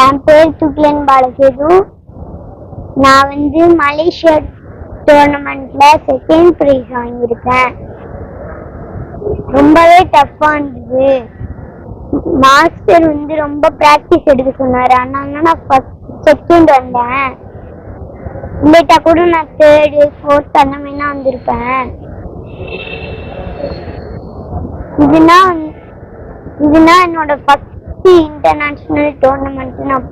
என் பேர் துக்லன் பாலசேது. நான் வந்து மலேசியா டோர்னமெண்ட்ல செகண்ட் ப்ரைஸ் வாங்கியிருக்கேன். ரொம்பவே டஃப்பா இருந்தது. மாஸ்டர் வந்து ரொம்ப ப்ராக்டிஸ் எடுக்க சொன்னாரு. அதனால நான் ஃபர்ஸ்ட் செகண்ட் வந்தேன். இல்லைட்டா கூட நான் தேர்டு ஃபோர்த் அந்த மாதிரிலாம் வந்திருப்பேன். இதுனா இதுனா என்னோட ஃபர்ஸ்ட் இன்டர்நேஷனல் டோர்னமெண்ட் நான்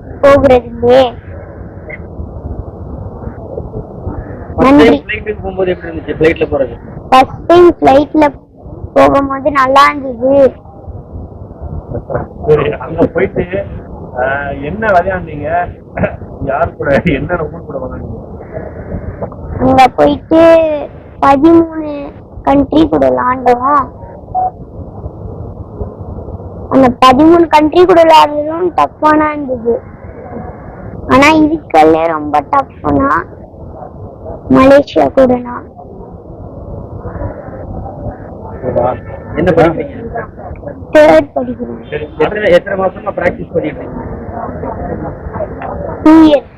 நன்றி. ஃபிளைட்டுக்கு போகும்போது எப்படி இருந்துச்சு? ஃபிளைட்ல போறது? ஃபர்ஸ்ட் டைம் ஃப்ளைட்ல போகும்போது நல்லா இருந்தது. சரி அங்க போயிட்டு ஆஹ், என்ன விளையாண்டீங்க யார் கூட என்ன ஊர் கூட விளையாண்டீங்க அங்க போயிட்டு பதிமூணு கண்ட்ரி கூட விளாண்டோம் அந்த பதிமூணு கண்ட்ரி கூட விளையாடுறதும் டஃப்பானா இருந்தது. ஆனா இதுக்கல்ல ரொம்ப டஃப்னா மலேசியா கூடனா. என்ன படிக்கிறீங்க? தேர்ட் படிக்கிறேன். சரி, எத்தனை எத்தனை மாசமா பிராக்டிஸ் பண்ணிட்டு இருக்கீங்க? டூ இயர்ஸ்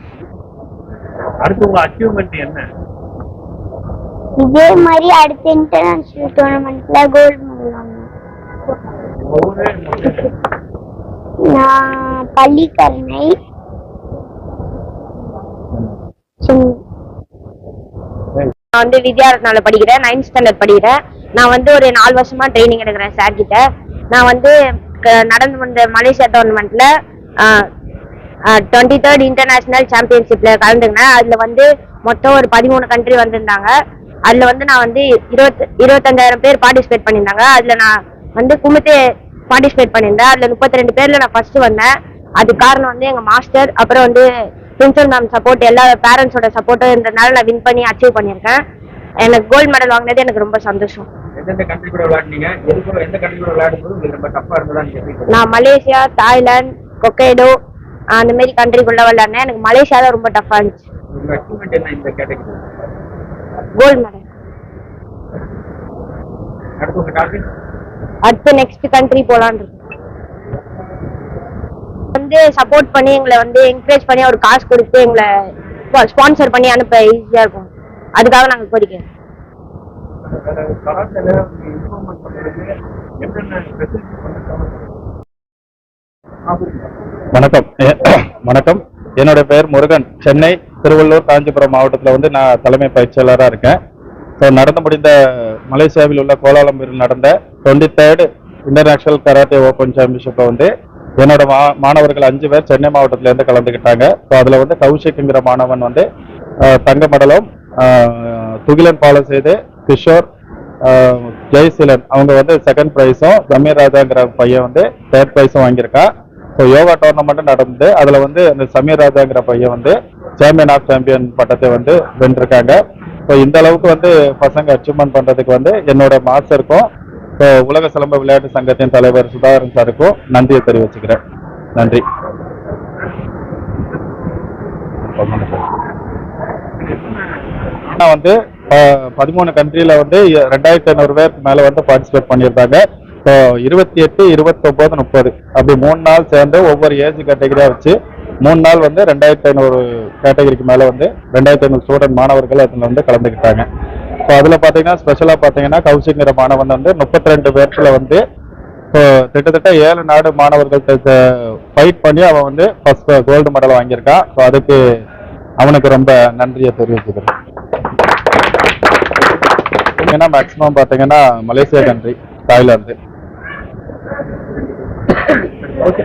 அடுத்து உங்க அச்சீவ்மெண்ட் என்ன? இதே மாதிரி அடுத்த இன்டர்நேஷனல் டோர்னமெண்ட்ல கோல்டு மெடல் வாங்கணும் உங்க ஊரு நான் பள்ளிக்கரணை. நான் வந்து வித்யாரத்னால படிக்கிறேன் நைன்த் ஸ்டாண்டர்ட் படிக்கிறேன். நான் வந்து ஒரு நாலு வருஷமா ட்ரைனிங் எடுக்கிறேன் சார் கிட்ட. நான் வந்து நடந்து வந்த மலேசியா டோர்னமெண்ட்ல டுவெண்ட்டி தேர்ட் இன்டர்நேஷனல் சாம்பியன்ஷிப்ல கலந்துக்கினேன். அதுல வந்து மொத்தம் ஒரு பதிமூணு கண்ட்ரி வந்திருந்தாங்க. அதுல வந்து நான் வந்து இருபத்தி இருபத்தஞ்சாயிரம் பேர் பார்ட்டிசிபேட் பண்ணியிருந்தாங்க. அதுல நான் வந்து குமுத்தே பார்ட்டிசிபேட் பண்ணியிருந்தேன். அதுல முப்பத்தி ரெண்டு பேர்ல நான் ஃபர்ஸ்ட் வந்தேன். அது காரணம் வந்து எங்க மாஸ்டர் அப்புறம் வந்து பிரின்சல் மேம் சப்போர்ட் எல்லா பேரண்ட்ஸோட சப்போர்ட்டும் இருந்ததுனால நான் வின் பண்ணி அச்சீவ் பண்ணியிருக்கேன். எனக்கு கோல்டு மெடல் வாங்கினது எனக்கு ரொம்ப சந்தோஷம்? நான் மலேசியா தாய்லாந்து கொக்கைடோ அந்த மாதிரி கண்ட்ரிக்குள்ள விளையாடினேன். எனக்கு மலேசியா தான் ரொம்ப டஃபா இருந்துச்சு. கோல்டு மெடல் அடுத்து நெக்ஸ்ட் கண்ட்ரி போலான்னு வந்து சப்போர்ட் பண்ணி எங்களை வந்து என்கரேஜ் பண்ணி ஒரு காசு கொடுத்து எங்களை ஸ்பான்சர் பண்ணி அனுப்ப ஈஸியா இருக்கும். அதுக்காக நாங்க கோரிக்கை. வணக்கம். வணக்கம். என்னோட பெயர் முருகன். சென்னை திருவள்ளூர் காஞ்சிபுரம் மாவட்டத்தில் வந்து நான் தலைமை பயிற்சியாளராக இருக்கேன். நடந்து முடிந்த மலேசியாவில் உள்ள கோலாலம்பூரில் நடந்த twenty third international karate open சாம்பியன்ஷிப்பை வந்து என்னோட மா மாணவர்கள் அஞ்சு பேர் சென்னை மாவட்டத்திலேருந்து கலந்துக்கிட்டாங்க ஸோ அதில் வந்து கௌஷிக்குங்கிற மாணவன் வந்து தங்க மடலும் துகிலன் பாலம் பாலசேது கிஷோர் ஜெய்சிலன் அவங்க வந்து செகண்ட் ப்ரைஸும் சமீர் ராஜாங்கிற பையன் வந்து தேர்ட் ப்ரைஸும் வாங்கியிருக்கான் ஸோ யோகா டோர்னமெண்ட்டும் நடந்து அதில் வந்து அந்த சமீர் ராஜாங்கிற பையன் வந்து சாம்பியன் ஆஃப் சாம்பியன் பட்டத்தை வந்து வென்றிருக்காங்க. ஸோ இந்த அளவுக்கு வந்து பசங்க அச்சீவ்மெண்ட் பண்ணுறதுக்கு வந்து என்னோட மாஸ்டருக்கும் ஸோ உலக சிலம்ப விளையாட்டு சங்கத்தின் தலைவர் சுதாகரன் சாருக்கும் நன்றியை தெரிவிச்சுக்கிறேன். நன்றி. ஆனா வந்து பதிமூணு கண்ட்ரில வந்து ரெண்டாயிரத்தி ஐநூறு பேருக்கு மேல வந்து பார்ட்டிசிபேட் பண்ணியிருந்தாங்க ஸோ இருபத்தி எட்டு இருபத்தொம்போது முப்பது. அப்படி மூணு நாள் சேர்ந்து ஒவ்வொரு ஏஜ் கேட்டகரியா வச்சு மூணு நாள் வந்து ரெண்டாயிரத்தி ஐநூறு கேட்டகரிக்கு மேலே வந்து ரெண்டாயிரத்தி ஐநூறு ஸ்டூடெண்ட் மாணவர்கள் அதில் வந்து கலந்துக்கிட்டாங்க ஸோ அதில் பார்த்தீங்கன்னா ஸ்பெஷலாக பார்த்தீங்கன்னா கவுசிங்கிற மாணவன் வந்து முப்பத்தி ரெண்டு பேர்த்துல வந்து இப்போ கிட்டத்தட்ட ஏழு நாடு மாணவர்கள்ட்ட ஃபைட் பண்ணி அவன் வந்து ஃபர்ஸ்ட் கோல்டு மெடல் வாங்கியிருக்கான். ஸோ அதுக்கு அவனுக்கு ரொம்ப நன்றியை தெரிவிச்சுக்கிறேன். ஏன்னா மேக்ஸிமம் பார்த்தீங்கன்னா மலேசியா கண்ட்ரி தாய்லாந்து. ஓகே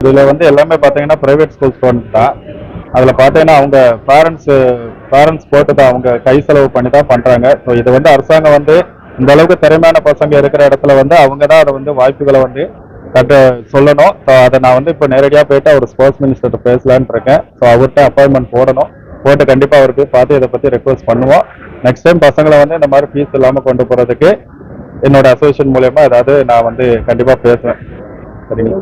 இதுல வந்து எல்லாமே பாத்தீங்கன்னா பிரைவேட் ஸ்கூல் ஸ்டூடெண்ட் தான். அதுல பாத்தீங்கன்னா அவங்க பேரண்ட்ஸ் பேரண்ட்ஸ் போட்டு தான் அவங்க கை செலவு பண்ணி தான் பண்றாங்க. ஸோ இது வந்து அரசாங்கம் வந்து இந்த அளவுக்கு திறமையான பசங்க இருக்கிற இடத்துல வந்து அவங்க தான் அதை வந்து வாய்ப்புகளை வந்து கட்ட சொல்லணும். ஸோ அதை நான் வந்து இப்போ நேரடியாக போயிட்டு அவர் ஸ்போர்ட்ஸ் மினிஸ்டர்கிட்ட பேசலான்னு இருக்கேன். ஸோ அவர்கிட்ட அப்பாயின்மெண்ட் போடணும். போட்டு கண்டிப்பாக அவருக்கு பார்த்து இதை பற்றி ரெக்வஸ்ட் பண்ணுவோம். நெக்ஸ்ட் டைம் பசங்களை வந்து இந்த மாதிரி ஃபீஸ் இல்லாமல் கொண்டு போகிறதுக்கு என்னோட அசோசியேஷன் மூலயமா ஏதாவது நான் வந்து கண்டிப்பாக பேசுவேன். சரிங்களா?